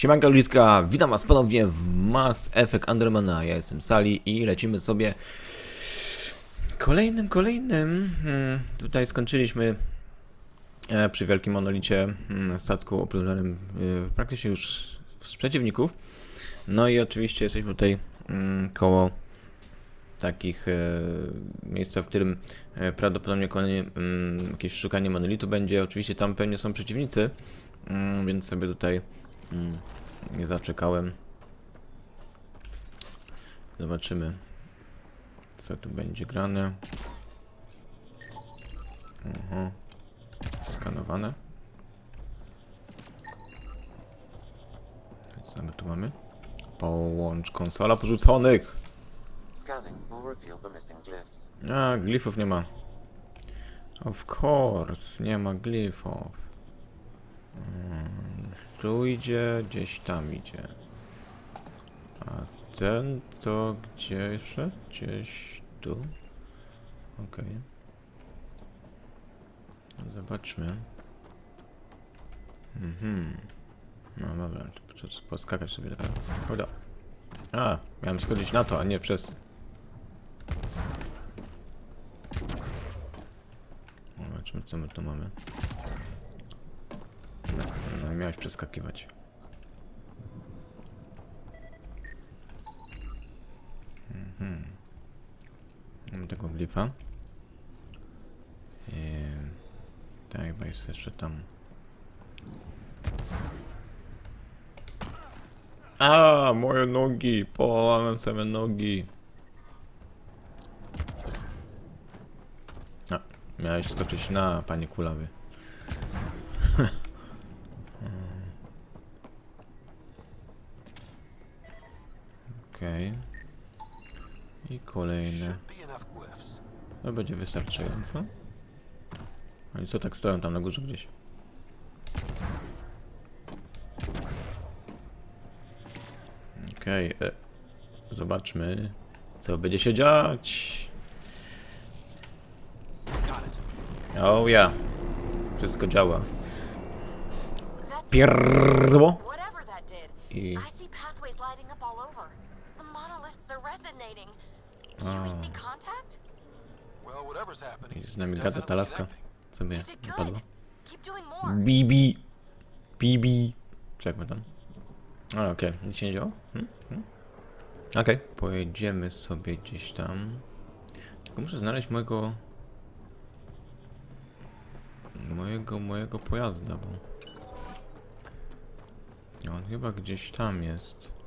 Siemanka ludziska, witam was ponownie w Mass Effect Andromana. Ja jestem Sali i lecimy sobie kolejnym, kolejnym. Hmm, tutaj skończyliśmy e, przy wielkim monolicie hmm, statku opróżnionym e, praktycznie już z przeciwników. No i oczywiście jesteśmy tutaj mm, koło takich e, miejsca, w którym prawdopodobnie jakieś szukanie monolitu będzie. Oczywiście tam pewnie są przeciwnicy, więc sobie tutaj mm, nie zaczekałem. Zobaczymy, co tu będzie grane. Aha. Skanowane. Co my tu mamy? Połącz konsola porzuconych. A, glifów nie ma. Of course, nie ma glifów. Mm, Tu idzie, gdzieś tam idzie. A ten to gdzie szedł? Gdzieś tu. Okej. Zobaczmy. Mhm. No dobra, to poskakać sobie teraz. Dobra. A, miałem schodzić na to, a nie przez... Zobaczmy co my tu mamy. No miałeś przeskakiwać. Mhm. Mamy tego glifa. Eee, tak, chyba jest jeszcze tam. A, moje nogi! Połamałem sobie nogi. A, miałeś skoczyć na, panie kulawy. Okej. I kolejne. To będzie wystarczająco. Oni co tak stoją tam na górze gdzieś? Okej, e, zobaczmy, co będzie się dziać. O ja, wszystko działa. Pierdło. I I lighting up all over. The monoliths are resonating. Can we see contact? Well, whatever's happening. i z nami gada ta laska. Co mnie You did good. napadła? Keep doing more. Bibi. Bibi. Czy jak my tam? A, okej, nic się nie działo? Hmm? Hmm? Okej, pojedziemy sobie gdzieś tam. Tylko muszę znaleźć mojego... Mojego, mojego pojazda, bo... On chyba gdzieś tam jest.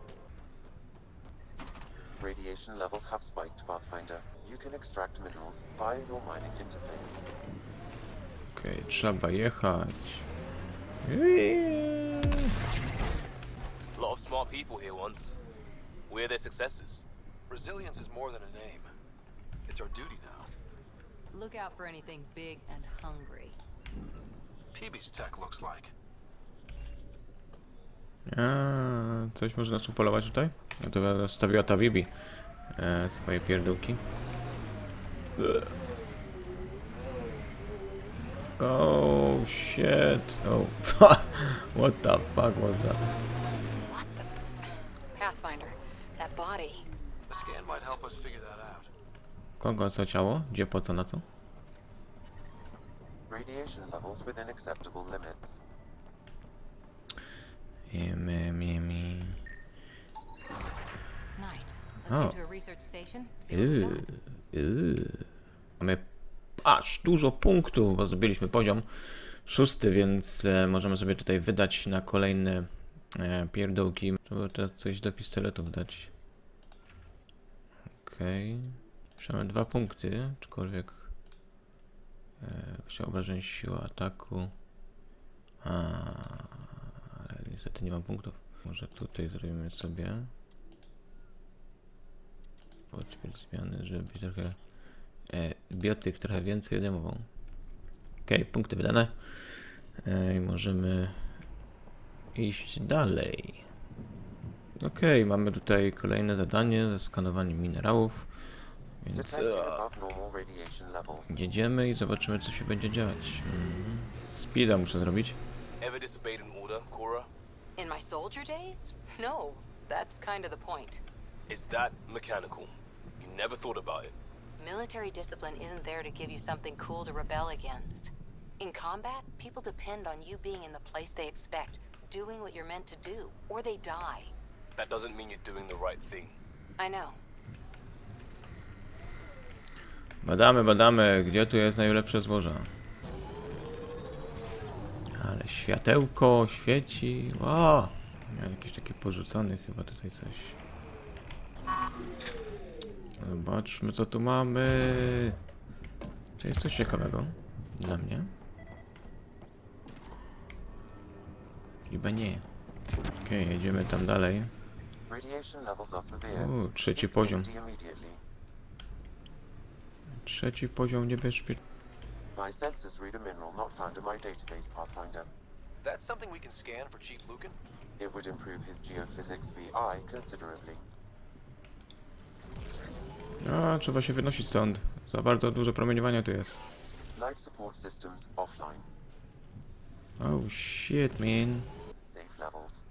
Radiation levels have spiked, Pathfinder. You can extract minerals via your mining interface. Okej, trzeba jechać. A lot of smart people here once. We're their successors. Resilience is more than a name. It's our duty now. Look out for anything big and hungry. PB's tech looks like. A, coś może na czym polować tutaj? No to zostawiła ta Bibi e, swoje pierdółki. Oh shit. Oh what the fuck was that? What the? Pathfinder, that body. A scan might help us figure that out. Kogo co ciało? Gdzie po co na co? Radiation levels within acceptable limits. Jemy, jemy. Nice. Oh. Let's get to a research station. See what we Yy, yy. Mamy aż dużo punktów, bo zrobiliśmy poziom szósty, więc e, możemy sobie tutaj wydać na kolejne e, pierdółki. Trzeba teraz coś do pistoletów dać. Okej. Okay. Mamy dwa punkty, aczkolwiek e, obrażeń siła ataku. A, niestety nie mam punktów. Może tutaj zrobimy sobie potwierdź zmiany, żeby być trochę e, biotyk trochę więcej odejmował. Ok, punkty wydane. E, I możemy iść dalej. Ok, mamy tutaj kolejne zadanie ze skanowaniem minerałów. Więc e, jedziemy i zobaczymy co się będzie dziać. Mhm. Speeda muszę zrobić. Ever In my soldier days? No, that's kind of the point. It's that mechanical. You never thought about it. Military discipline isn't there to give you something cool to rebel against. In combat, people depend on you being in the place they expect, doing what you're meant to do, or they die. That doesn't mean you're doing the right thing. I know. Badamy, badamy, gdzie tu jest najlepsze zboże. Ale światełko świeci. O! Miał jakiś taki porzucony chyba tutaj coś. Zobaczmy co tu mamy. Czy jest coś ciekawego dla mnie? Chyba nie. Okej, jedziemy tam dalej. O, trzeci poziom. Trzeci poziom niebezpieczeństwa. My sensors read a mineral not found in my database, Pathfinder. That's something we can scan for Chief Lucan? It would improve his geophysics VI considerably. A, trzeba się wynosić stąd. Za bardzo dużo promieniowania tu jest. Life support systems offline. Oh shit, man. Safe levels.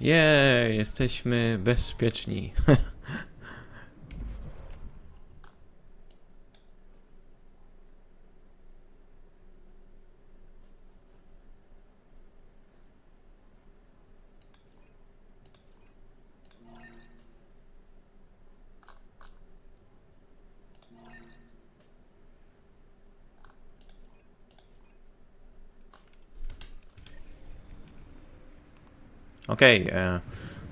Jej, jesteśmy bezpieczni. Okej, e,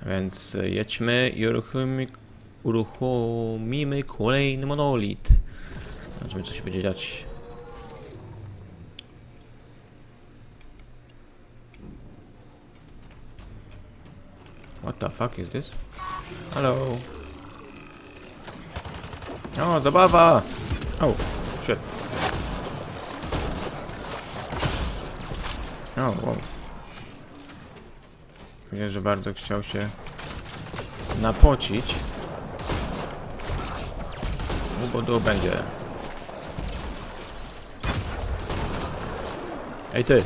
więc jedźmy i uruchomimy, kolejny monolit. Zobaczymy, co się będzie dziać. What the fuck is this? Hello. O, zabawa! Oh, shit. O, wow. Widzę, że bardzo chciał się napocić. Długo tu będzie. Ej ty!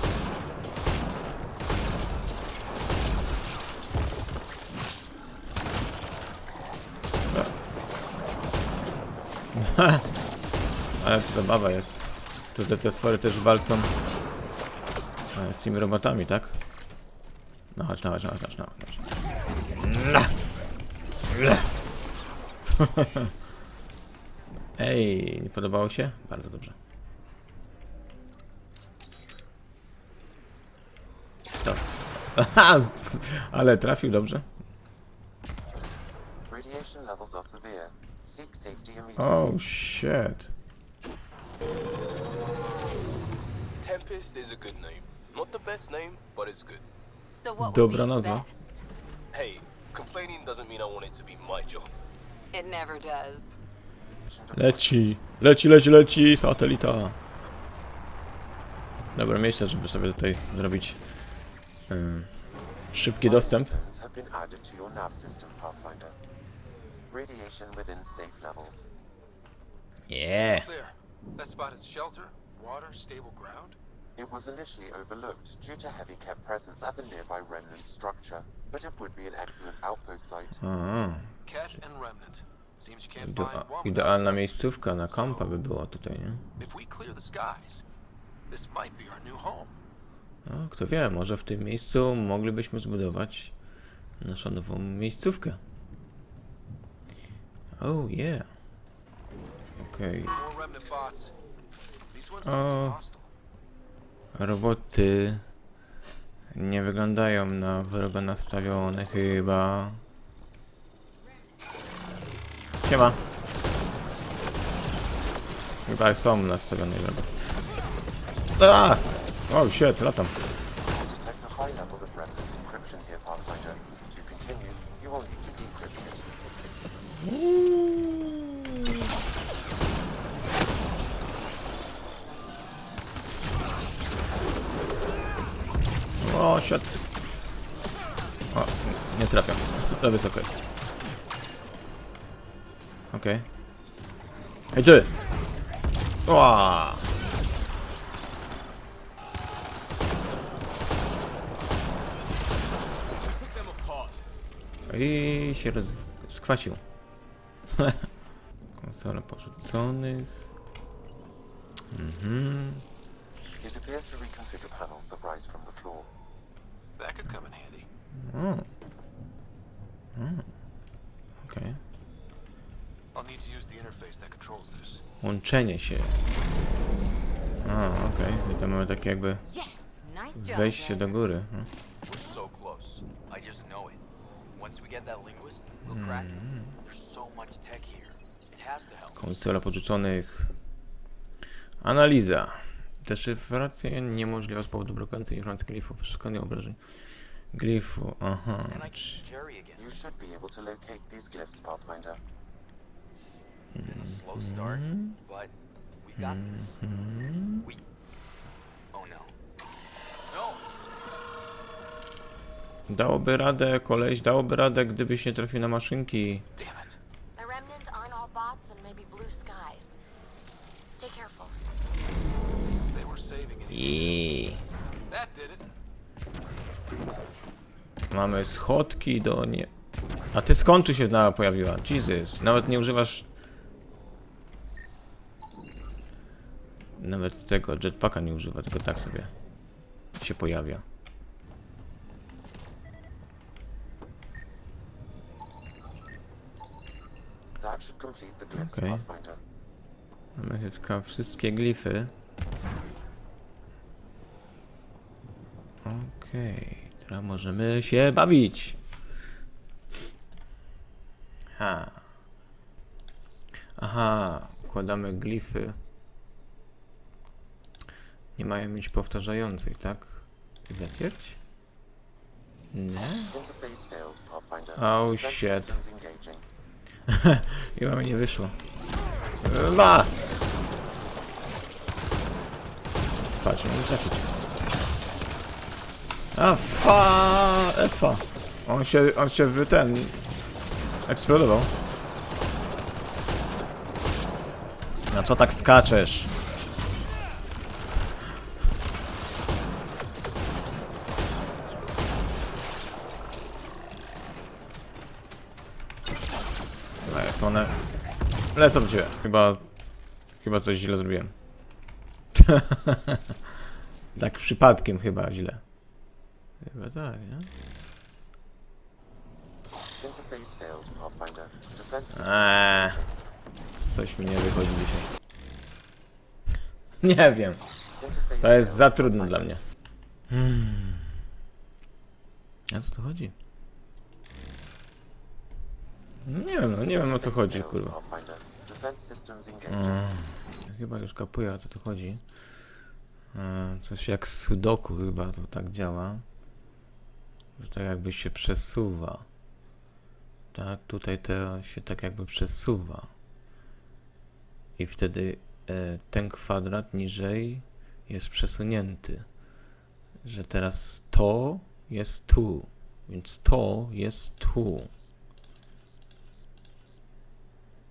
Ale zabawa jest. Tu te, te stwory też walczą e, z tymi robotami, tak? No chodź, no chodź, no chodź, no chodź. Ej, nie podobało się? Bardzo dobrze. To. Aha, ale trafił dobrze. Oh shit. Tempest is a good name. Not the best name, but it's good. Dobra nazwa. Hey, complaining doesn't mean I want it to be my job. It never does. Leci, leci, leci, leci, satelita. Dobre miejsce, żeby sobie tutaj zrobić ym, szybki dostęp. Yeah. That spot is shelter, water, stable ground? It was initially overlooked due to heavy kept presence at the nearby remnant structure, but it would be an excellent outpost site. Aha. Catch and remnant. Seems you can't Idea find one idealna miejscówka na kampa by była tutaj, nie? If we clear the skies, this might be our new home. No, kto wie, może w tym miejscu moglibyśmy zbudować naszą nową miejscówkę. Oh yeah. Okej. More remnant bots. These ones Oh. don't seem hostile. Roboty nie wyglądają na wrogo nastawione chyba. Siema. Chyba są nastawione wrogo. Ah! Oh shit, latam. Siad. O, nie trafiam. Za wysoko jest. Okej. Okay. Hej ty! Oa! I się roz... skwasił. Konsola porzuconych. Mhm. It appears to reconfigure panels that rise from the floor. That could come in handy. O. O. Okej. I'll need to use the interface that controls this. Łączenie się. O, okej. I to mamy takie jakby Yes, nice job. wejście do góry. Hmm. We're so close. I just know it. Once we get that linguist, we'll crack it. There's so much tech here. It has to help. Konsola porzuconych. Analiza. Deszyfracja niemożliwa z powodu brakującej informacji glifów. Szukanie obrażeń. Glifu, aha. You should be able to locate these glyphs, Pathfinder. It's been a slow start, but we got this. We. Oh no. No! Dałoby radę, koleś, dałoby radę, gdybyś nie trafił na maszynki. Damn it. Remnant aren't all bots and maybe blue skies. Stay careful. I mamy schodki do nie... A ty skąd tu się na pojawiła? Jesus, nawet nie używasz... Nawet tego jetpacka nie używa, tylko tak sobie się pojawia. Glyphs, Okay. Mamy chyba wszystkie glify. Okej, teraz możemy się bawić. Ha. Aha, układamy glify. Nie mają mieć powtarzających, tak? Zatierć? Nie? Oh, shit. systems engaging. I mamy nie wyszło. Ma! Patrz, nie trafić. A fa, Efa. On się, on się wy ten... Eksplodował. Na co tak skaczesz? No jest, one... Lecą do ciebie. Chyba... Chyba coś źle zrobiłem. tak przypadkiem chyba źle. Chyba tak, nie? Interface failed, Pathfinder. Defense systems Eee, coś mi nie wychodzi dzisiaj. Nie wiem. Interface To jest failed, za Pathfinder. dla mnie. Hmm. A co tu chodzi? Nie wiem, no nie wiem o co chodzi, Failed, kurwa. Pathfinder. Defense systems engaging. Mm, Chyba już kapuję o co tu chodzi. E, Coś jak sudoku chyba to tak działa. Że tak jakby się przesuwa. Tak, tutaj to się tak jakby przesuwa. I wtedy e, ten kwadrat niżej jest przesunięty. Że teraz to jest tu. Więc to jest tu.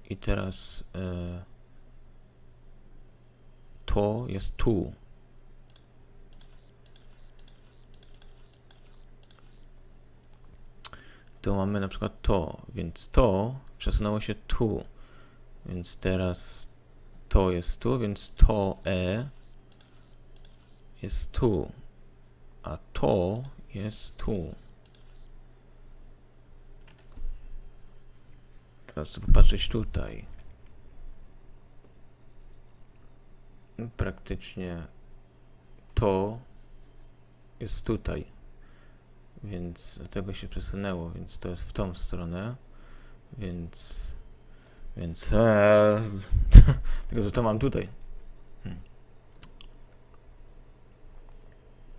I teraz e, to jest tu. Tu mamy na przykład to, więc to przesunęło się tu. Więc teraz to jest tu, więc to E jest tu. A to jest tu. Teraz popatrzeć tutaj. Praktycznie to jest tutaj. Więc dlatego się przesunęło, więc to jest w tą stronę. Więc. Więc. E, tylko, że to mam tutaj. Hmm.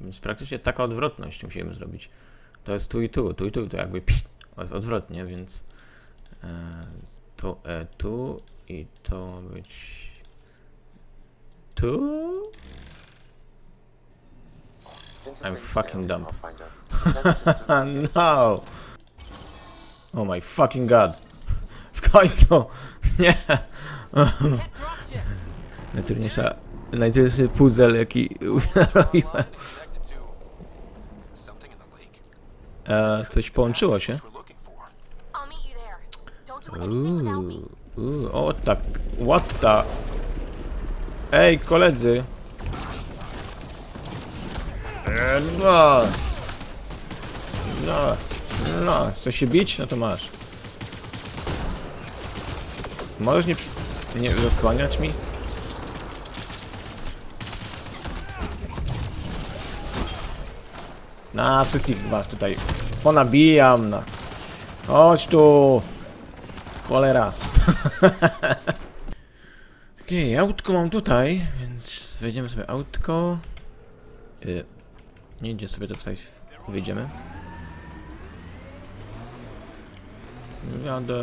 Więc praktycznie taka odwrotność musimy zrobić. To jest tu i tu, tu i tu, to jakby psz, to jest odwrotnie, więc. E, to E tu i to ma być. Tu? I'm fucking dumb. No! Oh my fucking god. W końcu! Nie! Najtrudniejsza, najtrudniejszy puzzle jaki robiłem. E, coś połączyło się. Me. Uuu, o tak, what the... Ej, koledzy! E, No! No, no, chcesz się bić? No to masz. Możesz nie, nie zasłaniać mi? Na wszystkich was tutaj ponabijam, na. Chodź tu! Cholera. Okej, autko mam tutaj, więc wejdziemy sobie autko. Y, nie idzie sobie to wstać. Wyjdziemy. Jadę.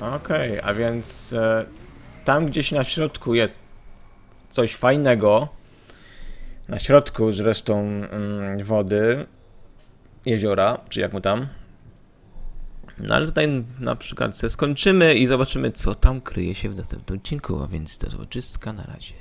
Okej, a więc e, tam gdzieś na środku jest coś fajnego. Na środku zresztą mm, wody, jeziora, czy jak mu tam. No ale tutaj na przykład skończymy i zobaczymy, co tam kryje się w następnym odcinku, a więc do zobaczyska na razie.